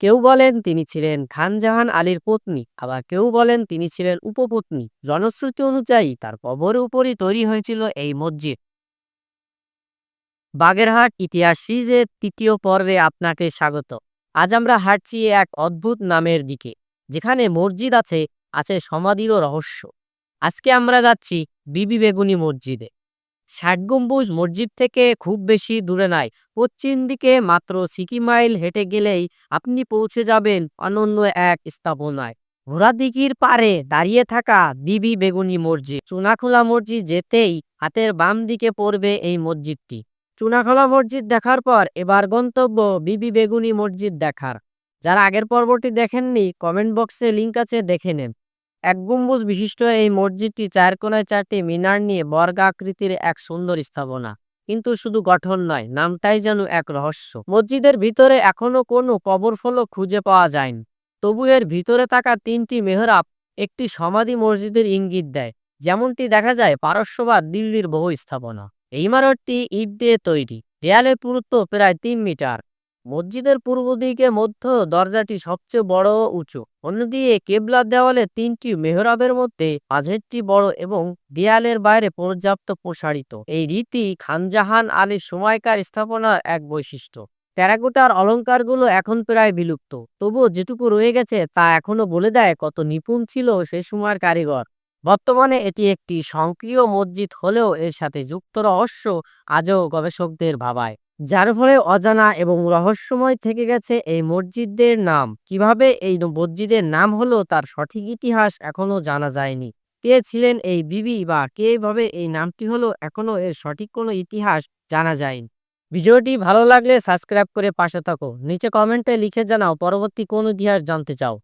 কেউ বলেন তিনি ছিলেন খান জাহান আলীর পত্নী, আবার কেউ বলেন তিনি ছিলেন উপপত্নী। জনশ্রুতি অনুযায়ী তার কবরের উপরই তৈরি হয়েছিল এই মসজিদ। বাগেরহাট ইতিহাস সিরিজের তৃতীয় পর্বে আপনাকে স্বাগত। আজ আমরা হাঁটছি এক অদ্ভুত নামের দিকে, যেখানে মসজিদ আছে আছে সমাধিরও রহস্য। আজকে আমরা যাচ্ছি বিবি বেগুনি মসজিদে। ষাট গম্বুজ মসজিদ থেকে খুব বেশি দূরে নাই। পশ্চিম দিকে মাত্র সিকি মাইল হেঁটে গেলেই আপনি পৌঁছে যাবেন অনন্য এক স্থাপনায়। ঘোড়াদিঘির পারে দাঁড়িয়ে থাকা বিবি বেগুনি মসজিদ। চুনাখোলা মসজিদ যেতেই হাতের বাম দিকে পড়বে এই মসজিদটি। চুনাখোলা মসজিদ দেখার পর এবার গন্তব্য বিবি বেগুনি মসজিদ দেখার। যারা আগের পর্বটি দেখেননি কমেন্ট বক্সে লিংক আছে, দেখে নেন। এক গম্বুজ বিশিষ্ট এই মসজিদটি চার কোনায় চারটি মিনার নিয়ে বর্গা আকৃতির এক সুন্দর স্থাপনা। কিন্তু শুধু গঠন নয়, নামটাই যেন এক রহস্য। মসজিদের ভিতরে এখনও কোনো কবর ফলক খুঁজে পাওয়া যায়নি। তবু এর ভিতরে থাকা তিনটি মেহরাব একটি সমাধি মসজিদের ইঙ্গিত দেয়, যেমনটি দেখা যায় পারস্য বা দিল্লির বহু স্থাপনা। এই ইমারতটি ইট দিয়ে তৈরি। দেয়ালের পুরুত্ব প্রায় তিন মিটার। মসজিদের পূর্ব দিকে মধ্য দরজাটি সবচেয়ে বড় ও উঁচু। অন্যদিকে কেবলার দেওয়ালে তিনটি মেহরাবের মধ্যে মাঝেরটি বড় এবং দেয়ালের বাইরে পর্যাপ্ত প্রসারিত। এই রীতি খানজাহান আলীর সময়কার স্থাপনার এক বৈশিষ্ট্য। টেরাকোটার অলঙ্কারগুলো এখন প্রায় বিলুপ্ত। তবুও যেটুকু রয়ে গেছে তা এখনও বলে দেয় কত নিপুণ ছিল সে সময়ের কারিগর। বর্তমানে এটি একটি সক্রিয় মসজিদ হলেও এর সাথে যুক্ত রহস্য আজও গবেষকদের ভাবায়। যার ফলে অজানা এবং রহস্যময় থেকে গেছে এই মসজিদের নাম। কীভাবে এই মসজিদের নাম হলো তার সঠিক ইতিহাস এখনও জানা যায়নি। কে ছিলেন এই বিবি বা কেভাবে এই নামটি হলো এখনও এর সঠিক কোনো ইতিহাস জানা যায়নি। ভিডিওটি ভালো লাগলে সাবস্ক্রাইব করে পাশে থাকো। নিচে কমেন্টে লিখে জানাও পরবর্তী কোন ইতিহাস জানতে চাও।